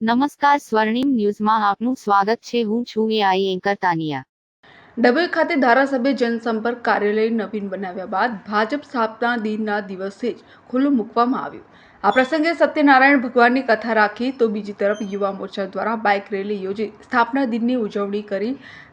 નમસ્કાર સ્વર્ણિમ ન્યૂઝમાં આપનું સ્વાગત છે. હું છું એઆઈ એન્કર તાનિયા. ડભોઈ ખાતે ધારાસભ્ય જનસંપર્ક કાર્યાલય નવીન બનાવ્યા બાદ ભાજપ સ્થાપના દિનના દિવસે જ ખુલ્લું મૂકવામાં આવ્યું. આ પ્રસંગે સત્યનારાયણ ભગવાનની કથા રાખી તો બીજી તરફ યુવા મોરચા દ્વારા બાઇક રેલી યોજી સ્થાપના દિનની ઉજવણી કરી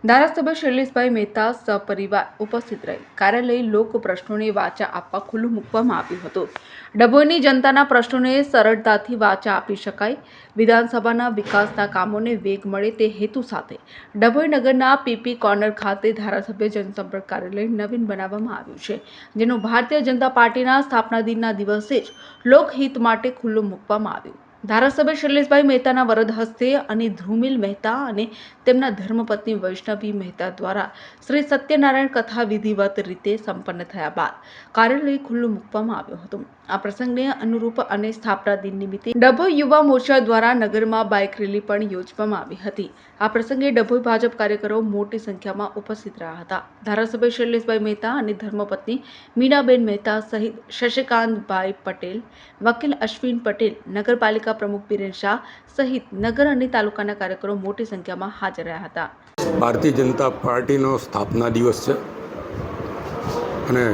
ધારાસભ્ય શૈલેષભાઈ મહેતા સપરિવાર ઉપસ્થિત રહી. કાર્યાલય લોક પ્રશ્નોને વાચા આપવા ખુલ્લું મૂકવામાં આવ્યું હતું. ડભોઈની જનતાના પ્રશ્નોને સરળતાથી વાચા આપી શકાય. વિધાનસભાના વિકાસના કામોને વેગ મળે તે હેતુ સાથે ડભોઈ નગરના પીપી કોર્નર ખાતે ધારાસભ્ય જનસંપર્ક કાર્યાલય નવીન બનાવવામાં આવ્યું છે, જેનું ભારતીય જનતા પાર્ટીના સ્થાપના દિનના દિવસે જ લોકહિત માટે ખુલ્લું મૂકવામાં આવ્યું. ધારાસભ્ય શૈલેષભાઈ મહેતાના વરદ હસ્તે અને ધ્રુમિલ મહેતા અને તેમના ધર્મપત્ની વૈષ્ણવી મહેતા દ્વારા શ્રી સત્યનારાયણ કથા વિધિવત રીતે સંપન્ન થયા બાદ કાર્યાલય ખુલ્લું મૂકવામાં આવ્યું હતું. આ પ્રસંગને અનુરૂપ અને સ્થાપના દિન નિમિત્તે ડભોઈ યુવા મોરચા દ્વારા નગરમાં બાઇક રેલી પણ યોજવામાં આવી હતી. આ પ્રસંગે ડભોઈ ભાજપ કાર્યકરો મોટી સંખ્યામાં ઉપસ્થિત રહ્યા હતા. ધારાસભ્ય શૈલેષભાઈ મહેતા અને ધર્મપત્ની મીનાબેન મહેતા સહિત શશિકાંતભાઈ પટેલ, વકીલ અશ્વિન પટેલ, નગરપાલિકા પ્રમુખ બિરેન શાહ સહિત નગર અને તાલુકાના કાર્યકરો મોટી સંખ્યામાં હાજર રહ્યા હતા. ભારતીય જનતા પાર્ટીનો સ્થાપના દિવસ છે. અને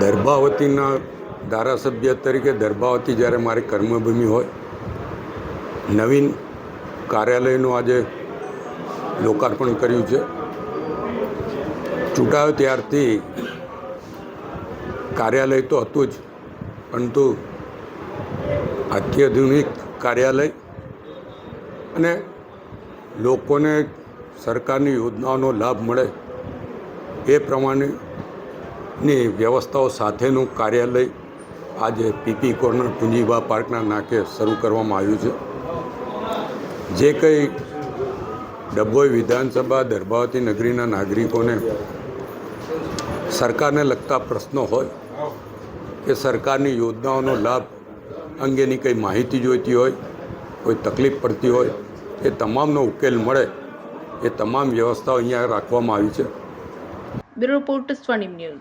દર્ભાવતીના ધારાસભ્ય તરીકે દર્ભાવતી જ્યારે મારી કર્મભૂમિ હોય, નવીન કાર્યાલયનું આજે લોકાર્પણ કર્યું છે. ચૂંટાયો ત્યારથી કાર્યાલય તો હતું જ, પરંતુ અત્યાધુનિક કાર્યાલય અને લોકોને સરકારની યોજનાઓનો લાભ મળે એ પ્રમાણેની વ્યવસ્થાઓ સાથેનું કાર્યાલય આજે પીપી કોર્નર પુંજીબા પાર્કના નાકે શરૂ કરવામાં આવ્યું છે. જે કંઈ ડભોઈ વિધાનસભા, દર્ભાવતી નગરીના નાગરિકોને સરકારને લગતા પ્રશ્નો હોય કે સરકારની યોજનાઓનો લાભ અંગેની કંઈ માહિતી જોઈતી હોય, કોઈ તકલીફ પડતી હોય, એ તમામનો ઉકેલ મળે, એ તમામ વ્યવસ્થાઓ અહીંયા રાખવામાં આવી છે. Bureau report Swarnim news.